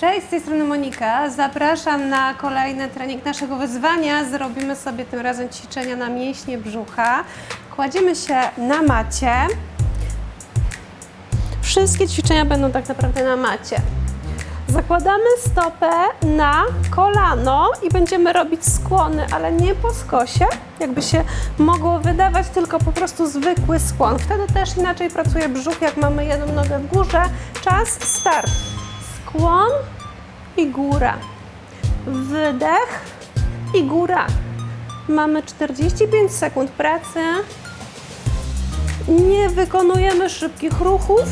Cześć, z tej strony Monika. Zapraszam na kolejny trening naszego wyzwania. Zrobimy sobie tym razem ćwiczenia na mięśnie brzucha. Kładziemy się na macie. Wszystkie ćwiczenia będą tak naprawdę na macie. Zakładamy stopę na kolano i będziemy robić skłony, ale nie po skosie, jakby się mogło wydawać, tylko po prostu zwykły skłon. Wtedy też inaczej pracuje brzuch, jak mamy jedną nogę w górze. Czas, start. Skłon i góra. Wydech i góra. Mamy 45 sekund pracy. Nie wykonujemy szybkich ruchów.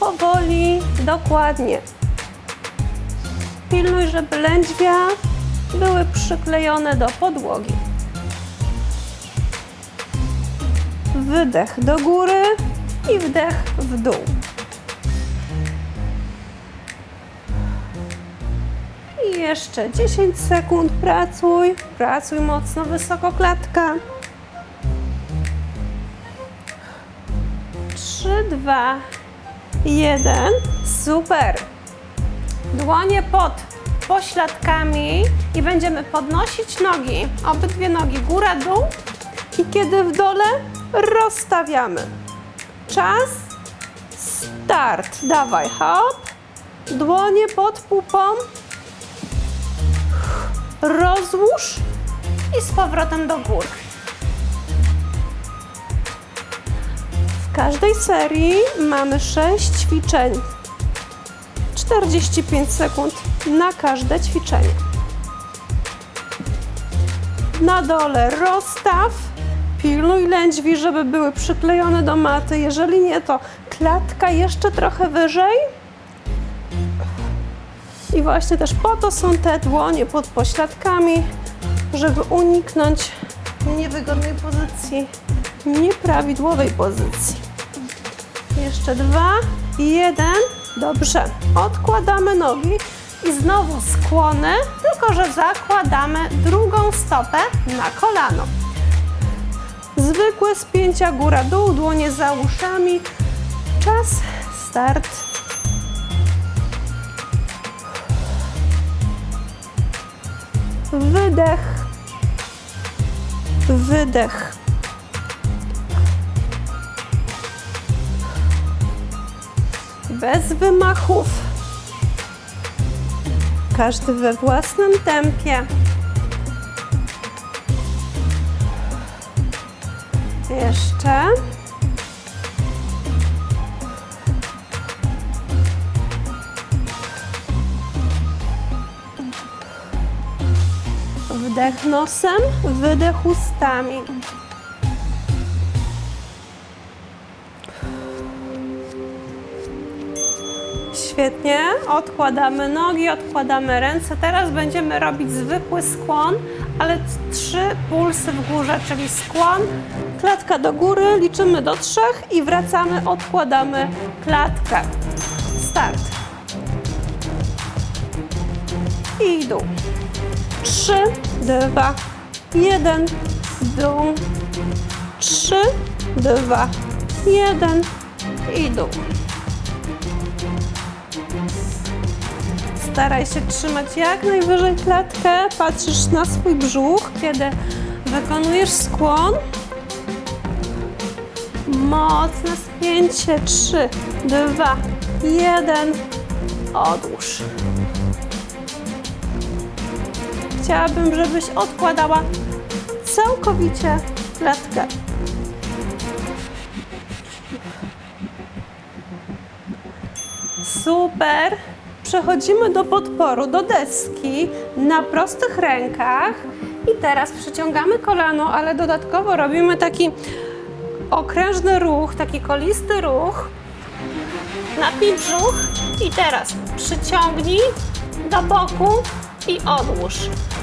Powoli, dokładnie. Pilnuj, żeby lędźwia były przyklejone do podłogi. Wydech do góry i wdech w dół. Jeszcze 10 sekund pracuj. Pracuj mocno, wysoko klatka. 3, 2, 1. Super. Dłonie pod pośladkami i będziemy podnosić nogi, obydwie nogi, góra, dół. I kiedy w dole rozstawiamy. Czas. Start. Dawaj, hop. Dłonie pod pupą. Rozłóż i z powrotem do góry. W każdej serii mamy 6 ćwiczeń. 45 sekund na każde ćwiczenie. Na dole rozstaw. Pilnuj lędźwi, żeby były przyklejone do maty. Jeżeli nie, to klatka jeszcze trochę wyżej. I właśnie też po to są te dłonie pod pośladkami, żeby uniknąć niewygodnej pozycji, nieprawidłowej pozycji. Jeszcze dwa, jeden. Dobrze. Odkładamy nogi i znowu skłony, tylko że zakładamy drugą stopę na kolano. Zwykłe spięcia góra-dół, dłonie za uszami. Czas, start. Wydech. Wydech. Bez wymachów. Każdy we własnym tempie. Jeszcze. Wdech nosem, wydech ustami. Świetnie. Odkładamy nogi, odkładamy ręce. Teraz będziemy robić zwykły skłon, ale trzy pulsy w górze, czyli skłon, klatka do góry, liczymy do trzech i wracamy, odkładamy klatkę. Start. I dół. Trzy, dwa, jeden, dół. Trzy, dwa, jeden i dół. Staraj się trzymać jak najwyżej klatkę, patrzysz na swój brzuch, kiedy wykonujesz skłon. Mocne spięcie. Trzy, dwa, jeden. Odłóż. Chciałabym, żebyś odkładała całkowicie klatkę. Super. Przechodzimy do podporu, do deski na prostych rękach. I teraz przyciągamy kolano, ale dodatkowo robimy taki okrężny ruch, taki kolisty ruch. Napij brzuch i teraz przyciągnij do boku i odłóż.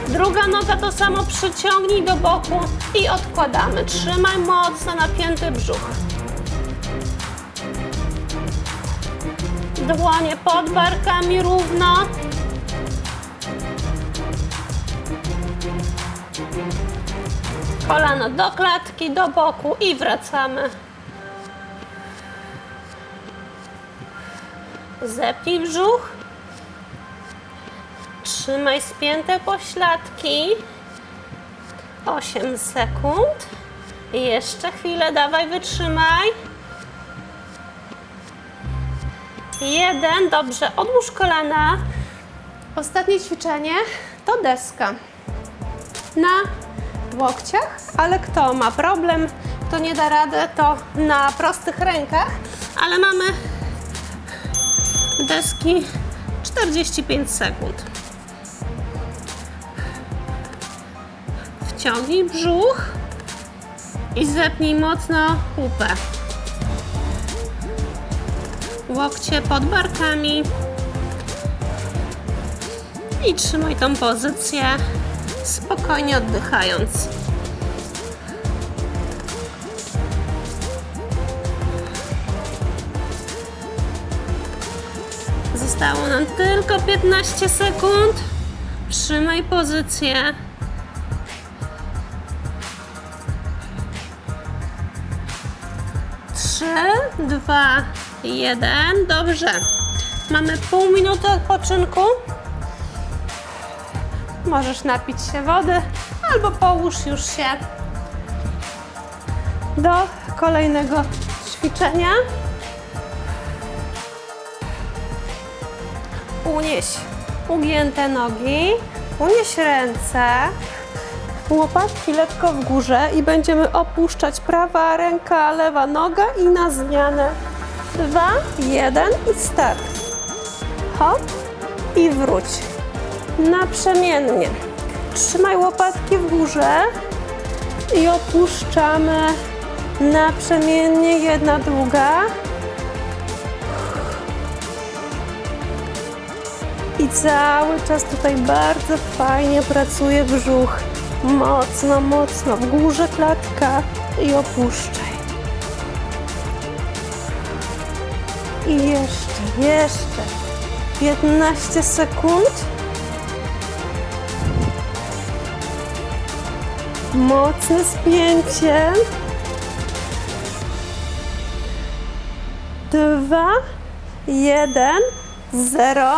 Druga noga to samo przyciągnij do boku i odkładamy. Trzymaj mocno napięty brzuch. Dłonie pod barkami równo. Kolano do klatki, do boku i wracamy. Zepnij brzuch Trzymaj spięte pośladki. 8 sekund. Jeszcze chwilę, dawaj, wytrzymaj. Jeden, dobrze, odłóż kolana. Ostatnie ćwiczenie to deska. Na łokciach, ale kto ma problem, kto nie da rady, to na prostych rękach, ale mamy deski 45 sekund. Wciągnij brzuch i zepnij mocno pupę. Łokcie pod barkami i trzymaj tą pozycję, spokojnie oddychając. Zostało nam tylko 15 sekund. Trzymaj pozycję. Trzy, dwa, jeden. Dobrze. Mamy pół minuty odpoczynku. Możesz napić się wody albo połóż już się do kolejnego ćwiczenia. Unieś ugięte nogi, unieś ręce, łopatki lekko w górze i będziemy opuszczać prawa ręka, lewa noga i na zmianę. Dwa, jeden i start. Hop i wróć. Naprzemiennie. Trzymaj łopatki w górze i opuszczamy naprzemiennie jedna, druga. I cały czas tutaj bardzo fajnie pracuje brzuch. Mocno, mocno. W górze klatka i opuszczaj. I jeszcze, jeszcze. 15 sekund. Mocne spięcie. Dwa, jeden, zero.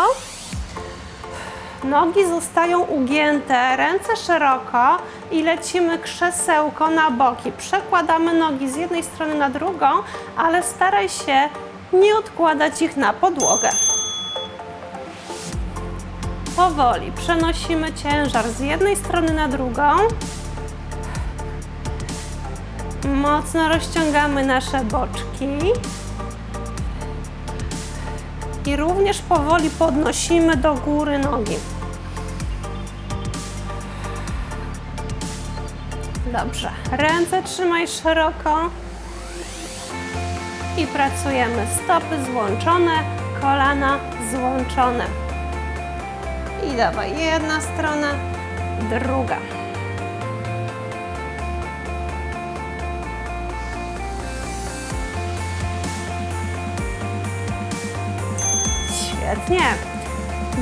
Nogi zostają ugięte, ręce szeroko i lecimy krzesełko na boki. Przekładamy nogi z jednej strony na drugą, ale staraj się nie odkładać ich na podłogę. Powoli przenosimy ciężar z jednej strony na drugą. Mocno rozciągamy nasze boczki. I również powoli podnosimy do góry nogi. Dobrze. Ręce trzymaj szeroko. I pracujemy. Stopy złączone, kolana złączone. I dawaj, jedna strona, druga. Świetnie.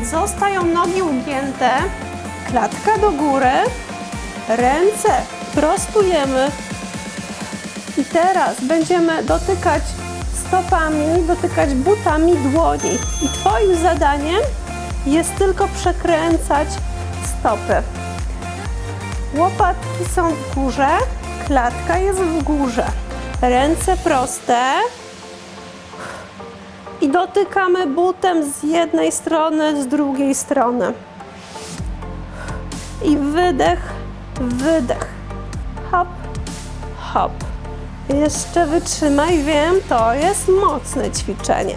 Zostają nogi ugięte, klatka do góry, ręce prostujemy. I teraz będziemy dotykać stopami, dotykać butami dłoni. I Twoim zadaniem jest tylko przekręcać stopy. Łopatki są w górze, klatka jest w górze. Ręce proste, i dotykamy butem z jednej strony, z drugiej strony. I wydech, wydech. Hop. Jeszcze wytrzymaj, wiem, to jest mocne ćwiczenie.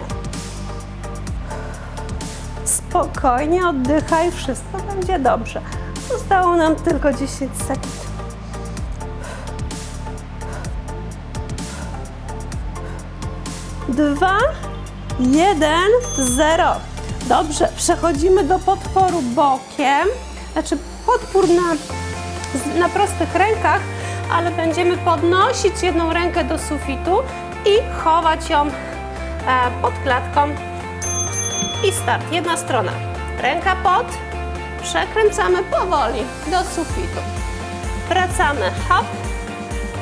Spokojnie oddychaj, wszystko będzie dobrze. Zostało nam tylko 10 sekund. Dwa, jeden, zero. Dobrze, przechodzimy do podporu bokiem, znaczy podpór na, na prostych rękach, ale będziemy podnosić jedną rękę do sufitu i chować ją e, pod klatką. I start, jedna strona. Ręka pod, przekręcamy powoli do sufitu. Wracamy, hop,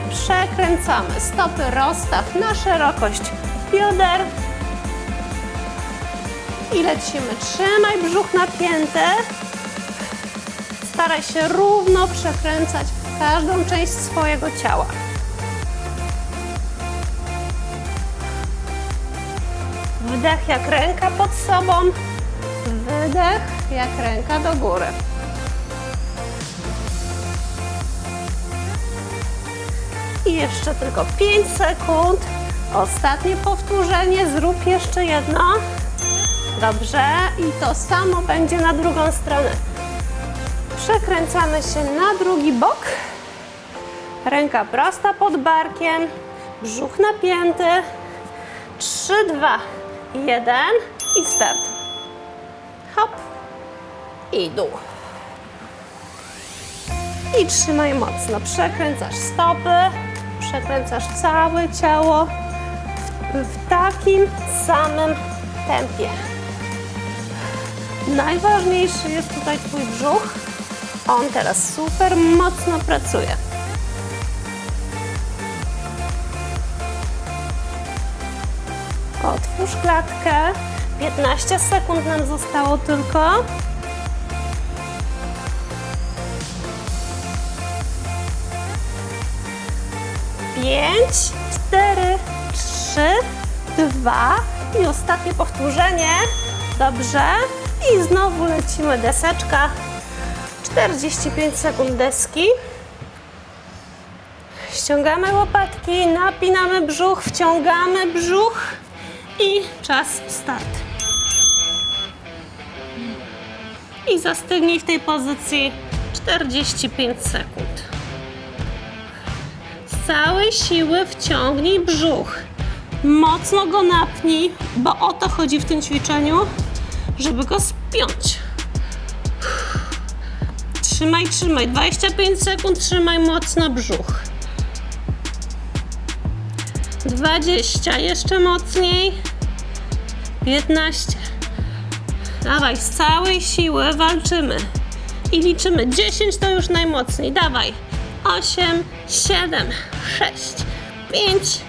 przekręcamy. Stopy rozstaw na szerokość bioder, i lecimy. Trzymaj brzuch napięty. staraj się równo przekręcać każdą część swojego ciała. Wdech jak ręka pod sobą, wydech jak ręka do góry. I jeszcze tylko 5 sekund. Ostatnie powtórzenie, zrób jeszcze jedno. Dobrze, i to samo będzie na drugą stronę. Przekręcamy się na drugi bok. Ręka prosta pod barkiem, brzuch napięty. 3, 2, 1 i start. Hop i dół. I trzymaj mocno. Przekręcasz stopy, przekręcasz całe ciało w, takim samym tempie. Najważniejszy jest tutaj Twój brzuch. On teraz super mocno pracuje. Otwórz klatkę. 15 sekund nam zostało tylko. Pięć, cztery, trzy, dwa i ostatnie powtórzenie. Dobrze. I znowu lecimy deseczka. 45 sekund deski. Ściągamy łopatki, napinamy brzuch, wciągamy brzuch i czas start. I zastygnij w tej pozycji 45 sekund. Z całej siły wciągnij brzuch. Mocno go napnij, bo o to chodzi w tym ćwiczeniu, żeby go spiąć. Trzymaj, trzymaj. 25 sekund, trzymaj mocno brzuch. 20, jeszcze mocniej. 15. Dawaj, z całej siły walczymy. I liczymy. 10 to już najmocniej. Dawaj. 8, 7, 6, 5,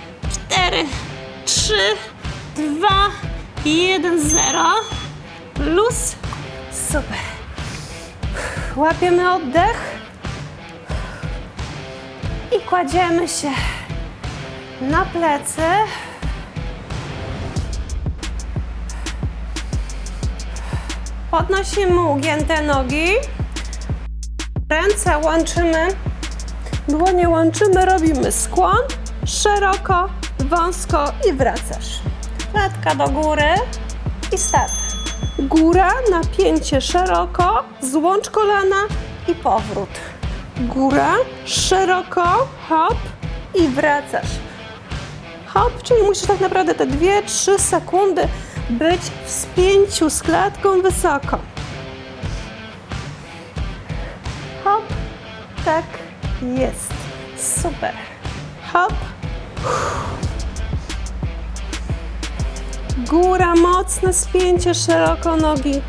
4, 3, 2, 1, 0. Luz. Super. Łapiemy oddech. I kładziemy się na plecy. Podnosimy ugięte nogi. Ręce łączymy. Dłonie łączymy, robimy skłon. Szeroko, wąsko i wracasz. Klatka do góry i start. Góra, napięcie szeroko, złącz kolana i powrót. Góra, szeroko, hop i wracasz. Hop, czyli musisz tak naprawdę te 2-3 sekundy być w spięciu z klatką wysoko. Hop, tak jest. Super. Hop. Góra, mocne spięcie, szeroko nogi.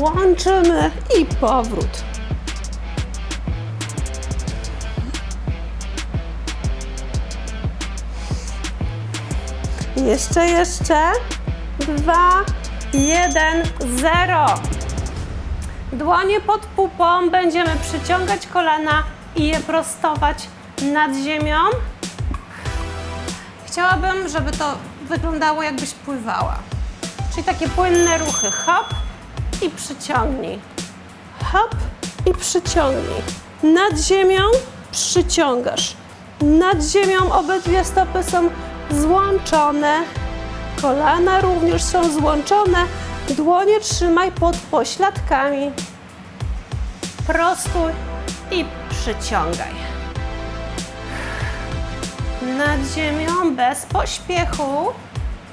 Łączymy i powrót. Jeszcze, jeszcze. Dwa, jeden, zero. Dłonie pod pupą. Będziemy przyciągać kolana i je prostować nad ziemią. Chciałabym, żeby to wyglądało jakbyś pływała. Czyli takie płynne ruchy. Hop i przyciągnij. Hop i przyciągnij. Nad ziemią przyciągasz. Nad ziemią obydwie stopy są złączone. Kolana również są złączone. Dłonie trzymaj pod pośladkami. Prostuj i przyciągaj. Nad ziemią bez pośpiechu.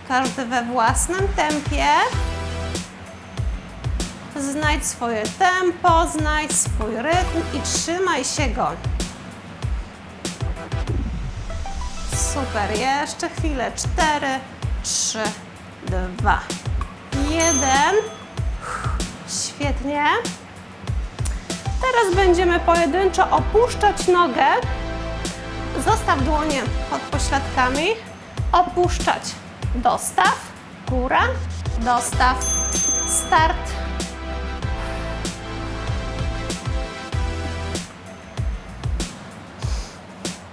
Każdy we własnym tempie. Znajdź swoje tempo, znajdź swój rytm i trzymaj się go. Super, jeszcze chwilę. Cztery, trzy, dwa, jeden. Świetnie. Teraz będziemy pojedynczo opuszczać nogę. Zostaw dłonie pod pośladkami. Opuszczać. Dostaw. Góra. Dostaw. Start.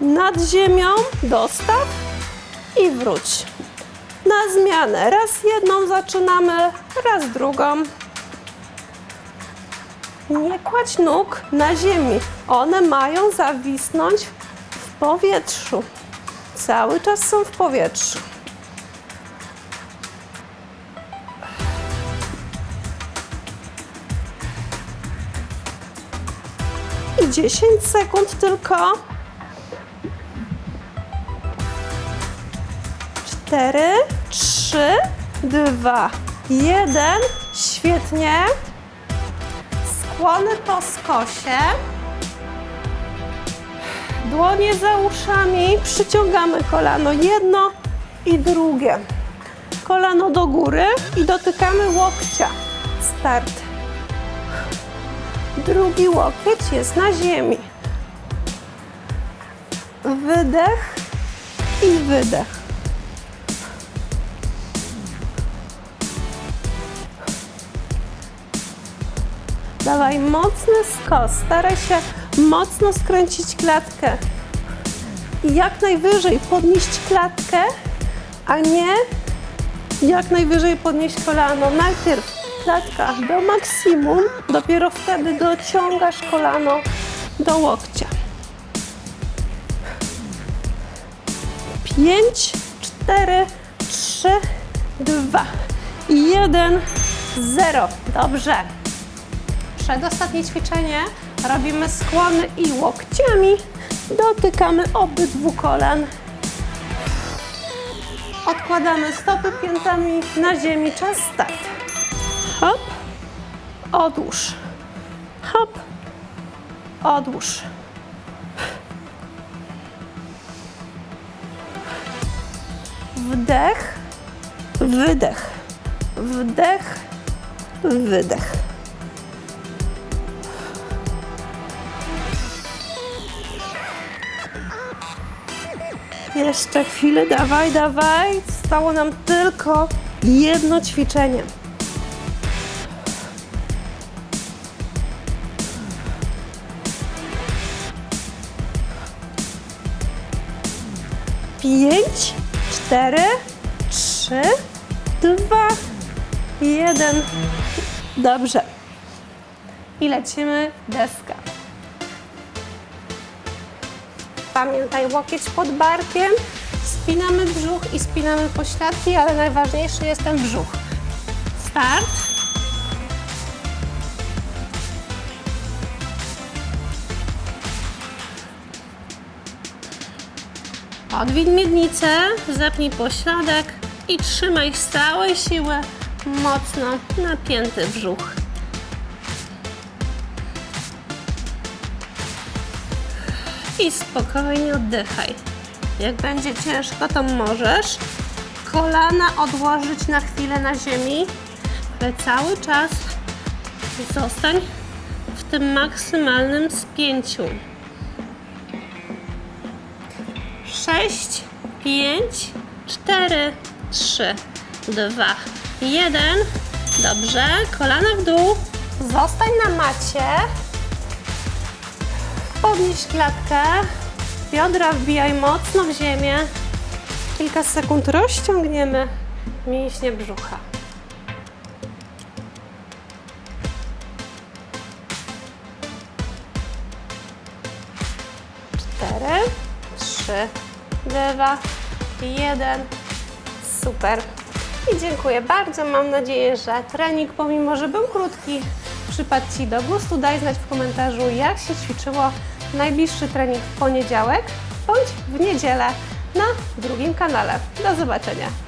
Nad ziemią. Dostaw. I wróć. Na zmianę. Raz jedną zaczynamy, raz drugą. Nie kładź nóg na ziemi. One mają zawisnąć powietrzu. Cały czas są w powietrzu. I 10 sekund tylko. Cztery, trzy, dwa, jeden. Świetnie. Skłony po skosie. Dłonie za uszami. Przyciągamy kolano jedno i drugie. Kolano do góry i dotykamy łokcia. Start. Drugi łokieć jest na ziemi. Wydech i wydech. Dawaj mocny skos. Staraj się mocno skręcić klatkę. I jak najwyżej podnieść klatkę, a nie jak najwyżej podnieść kolano. Najpierw klatka do maksimum, dopiero wtedy dociągasz kolano do łokcia. 5, 4, 3, 2, 1, 0. Dobrze. Przedostatnie ćwiczenie robimy skłony i łokciami dotykamy obydwu kolan. Odkładamy stopy piętami na ziemi. Czas start. Hop, odłóż. Hop, odłóż. Wdech, wydech, wdech, wydech. Jeszcze chwilę, dawaj, dawaj. Zostało nam tylko jedno ćwiczenie. Pięć, cztery, trzy, dwa, jeden. Dobrze. I lecimy deska. Pamiętaj, łokieć pod barkiem, spinamy brzuch i spinamy pośladki, ale najważniejszy jest ten brzuch. Start. Odwin miednicę, zepnij pośladek i trzymaj z całej siły mocno napięty brzuch. I spokojnie oddychaj. Jak będzie ciężko, to możesz kolana odłożyć na chwilę na ziemi, ale cały czas zostań w tym maksymalnym spięciu. 6, 5, 4, 3, 2, 1. Dobrze, kolana w dół. Zostań na macie. Podnieś klatkę, biodra wbijaj mocno w ziemię. Kilka sekund rozciągniemy mięśnie brzucha. Cztery, trzy, dwa, jeden. Super. I dziękuję bardzo. Mam nadzieję, że trening, pomimo że był krótki, przypadł Ci do gustu. Daj znać w komentarzu, jak się ćwiczyło. Najbliższy trening w poniedziałek bądź w niedzielę na drugim kanale. Do zobaczenia.